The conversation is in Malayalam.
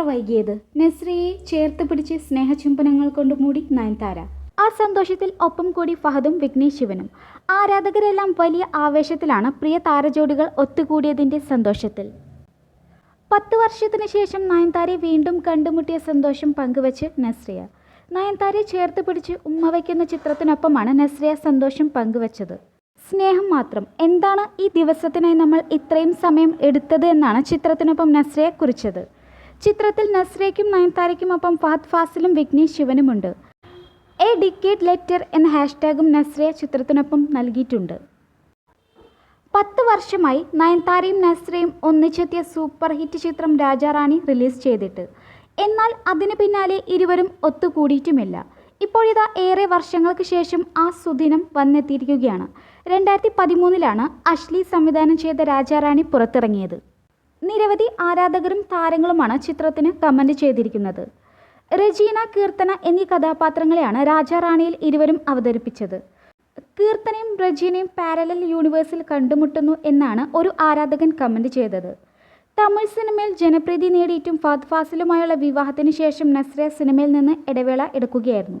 ഇത്ര വൈകിയത്? നസ്രിയെ ചേർത്ത് പിടിച്ച് സ്നേഹചുംബനങ്ങൾ കൊണ്ട് മൂടി നയൻതാര. ആ സന്തോഷത്തിൽ ഒപ്പം കൂടി ഫഹദും വിഘ്നേഷ് ശിവനും ആരാധകരെല്ലാം വലിയ ആവേശത്തിലാണ് പ്രിയ താരജോഡികൾ ഒത്തുകൂടിയതിന്റെ സന്തോഷത്തിൽ. പത്ത് വർഷത്തിന് ശേഷം നയൻതാരെ വീണ്ടും കണ്ടുമുട്ടിയ സന്തോഷം പങ്കുവച്ച് നസ്രിയ. നയൻതാരെ ചേർത്ത് പിടിച്ച് ഉമ്മ വയ്ക്കുന്ന ചിത്രത്തിനൊപ്പമാണ് നസ്രിയ സന്തോഷം പങ്കുവച്ചത്. സ്നേഹം മാത്രം. എന്താണ് ഈ ദിവസത്തിനായി നമ്മൾ ഇത്രയും സമയം എടുത്തത് എന്നാണ് ചിത്രത്തിനൊപ്പം നസ്രിയ കുറിച്ചത്. ചിത്രത്തിൽ നസ്രയ്ക്കും നയൻതാരയ്ക്കും ഒപ്പം ഫഹദ് ഫാസിലും വിഘ്നേഷ് ശിവനുമുണ്ട്. എ ഡിക്കേറ്റ് ലെറ്റർ എന്ന ഹാഷ്ടാഗും നസ്രിയ ചിത്രത്തിനൊപ്പം നൽകിയിട്ടുണ്ട്. പത്ത് വർഷമായി നയൻതാരയും നസ്രയും ഒന്നിച്ചെത്തിയ സൂപ്പർ ഹിറ്റ് ചിത്രം രാജാറാണി റിലീസ് ചെയ്തിട്ട്. എന്നാൽ അതിന് പിന്നാലെ ഇരുവരും ഒത്തുകൂടിയിട്ടുമില്ല. ഇപ്പോഴിതാ ഏറെ വർഷങ്ങൾക്ക് ശേഷം ആ സുദിനം വന്നെത്തിയിരിക്കുകയാണ്. രണ്ടായിരത്തി പതിമൂന്നിലാണ് അശ്ലി സംവിധാനം ചെയ്ത രാജാറാണി പുറത്തിറങ്ങിയത്. നിരവധി ആരാധകരും താരങ്ങളുമാണ് ചിത്രത്തിന് കമന്റ് ചെയ്തിരിക്കുന്നത്. റജീന കീർത്തന എന്നീ കഥാപാത്രങ്ങളെയാണ് രാജാറാണിയിൽ ഇരുവരും അവതരിപ്പിച്ചത്. കീർത്തനയും റജീനയും പാരലൽ യൂണിവേഴ്സിൽ കണ്ടുമുട്ടുന്നു എന്നാണ് ഒരു ആരാധകൻ കമന്റ് ചെയ്തത്. തമിഴ് സിനിമയിൽ ജനപ്രീതി നേടിയിട്ടും ഫഹദ് ഫാസിലുമായുള്ള വിവാഹത്തിന് ശേഷം നസ്രിയ സിനിമയിൽ നിന്ന് ഇടവേള എടുക്കുകയായിരുന്നു.